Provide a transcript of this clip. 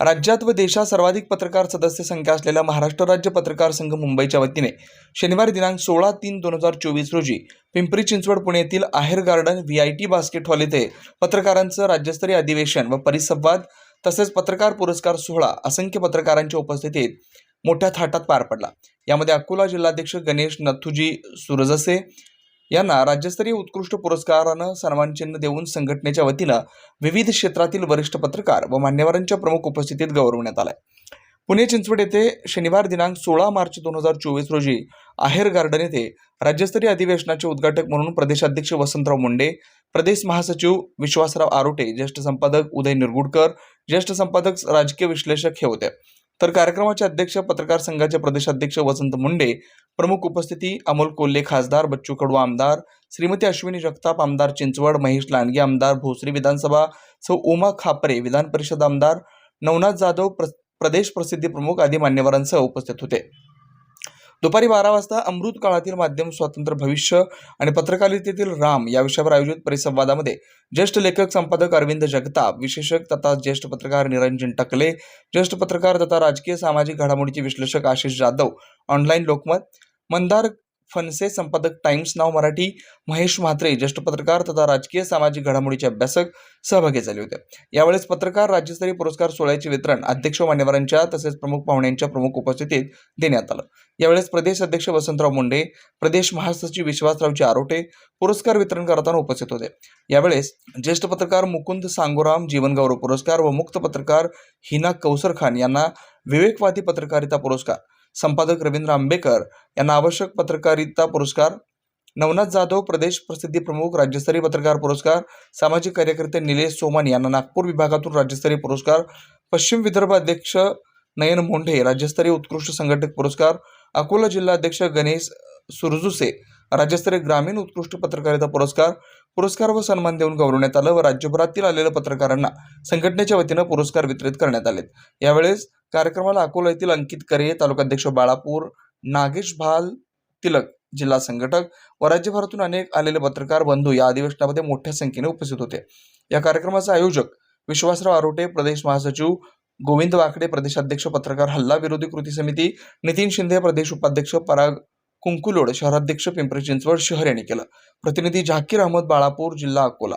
राज्यात व देशात सर्वाधिक पत्रकार सदस्य संख्या असलेल्या महाराष्ट्र राज्य पत्रकार संघ मुंबईच्या वतीने शनिवारी दिनांक सोळा तीन दोन हजार चोवीस रोजी पिंपरी चिंचवड पुणे येथील Aher garden V I T basket hall येथे पत्रकारांचं राज्यस्तरीय अधिवेशन व परिसंवाद तसेच पत्रकार पुरस्कार सोहळा असंख्य पत्रकारांच्या उपस्थितीत मोठ्या थाटात पार पडला. यामध्ये अकोला जिल्हाध्यक्ष गणेश नथुजी सुरजसे यांना राज्यस्तरीय उत्कृष्ट पुरस्कारानं सन्मानचिन्ह देऊन संघटनेच्या वतीनं विविध क्षेत्रातील वरिष्ठ पत्रकार व मान्यवरांच्या प्रमुख उपस्थितीत गौरवण्यात आलाय. पुणे चिंचवड येथे शनिवार दिनांक सोळा मार्च दोन हजार चोवीस रोजी आहेर गार्डन येथे राज्यस्तरीय अधिवेशनाचे उद्घाटक म्हणून प्रदेशाध्यक्ष वसंतराव मुंडे प्रदेश महासचिव विश्वासराव आरोटे ज्येष्ठ संपादक उदय निरगुडकर ज्येष्ठ संपादक राजकीय विश्लेषक हे होते. तर कार्यक्रमाचे अध्यक्ष पत्रकार संघाचे प्रदेशाध्यक्ष वसंत मुंडे प्रमुख उपस्थिती अमोल कोल्हे खासदार बच्चू कडू आमदार श्रीमती अश्विनी जगताप आमदार चिंचवड महेश लांडगे आमदार भोसरी विधानसभा सौ उमा खापरे विधान परिषद आमदार नवनाथ जाधव प्र प्रदेश प्रसिद्धी प्रमुख आदी मान्यवरांसह उपस्थित होते. दुपारी बारा वाजता अमृत काळातील माध्यम स्वातंत्र्य भविष्य आणि पत्रकारितेतील राम या विषयावर आयोजित परिसंवादामध्ये ज्येष्ठ लेखक संपादक अरविंद जगताप विशेषक तथा ज्येष्ठ पत्रकार निरंजन टकले ज्येष्ठ पत्रकार तथा राजकीय सामाजिक घडामोडीचे विश्लेषक आशिष जाधव ऑनलाईन लोकमत मंदार फनसे संपादक टाइम्स नाव मराठी महेश म्हात्रे ज्येष्ठ पत्रकार तथा राजकीय सामाजिक घडामोडीचे अभ्यासक सहभागी झाले होते. यावेळेस पत्रकार राज्यस्तरीय पुरस्कार सोहळ्याचे वितरण अध्यक्ष मान्यवरांच्या तसेच प्रमुख पाहुण्यांच्या प्रमुख उपस्थितीत देण्यात आलं. यावेळेस प्रदेश अध्यक्ष वसंतराव मुंडे प्रदेश महासचिव विश्वासरावजी आरोटे पुरस्कार वितरण करताना उपस्थित होते. यावेळेस ज्येष्ठ पत्रकार मुकुंद सांगोराम जीवनगौरव पुरस्कार व मुक्त पत्रकार हिना कौसर खान यांना विवेकवादी पत्रकारिता पुरस्कार संपादक रवींद्र आंबेकर यांना आवश्यक पत्रकारिता पुरस्कार नवनाथ जाधव प्रदेश प्रसिद्धी प्रमुख राज्यस्तरीय पत्रकार पुरस्कार सामाजिक कार्यकर्ते निलेश सोमानी यांना नागपूर विभागातून राज्यस्तरीय पुरस्कार पश्चिम विदर्भ अध्यक्ष नयन मोंढे राज्यस्तरीय उत्कृष्ट संघटक पुरस्कार अकोला जिल्हा अध्यक्ष गणेश सुरजुसे राज्यस्तरीय ग्रामीण उत्कृष्ट पत्रकारिता पुरस्कार पुरस्कार व सन्मान देऊन गौरवण्यात आलं व राज्यभरातील आलेल्या पत्रकारांना संघटनेच्या वतीनं पुरस्कार वितरित करण्यात आलेत. यावेळेस कार्यक्रमाला अकोला येथील अंकित करे तालुकाध्यक्ष बाळापूर नागेश भाल तिलक जिल्हा संघटक व राज्यभरातून अनेक आलेले पत्रकार बंधू या अधिवेशनामध्ये मोठ्या संख्येने उपस्थित होते. या कार्यक्रमाचे आयोजक विश्वासराव आरोटे प्रदेश महासचिव गोविंद वाकडे प्रदेशाध्यक्ष पत्रकार हल्ला विरोधी कृती समिती नितीन शिंदे प्रदेश उपाध्यक्ष पराग कुंकुलोड शहराध्यक्ष पिंपरी चिंचवड शहर यांनी केलं. प्रतिनिधी झाकीर अहमद बाळापूर जिल्हा अकोला.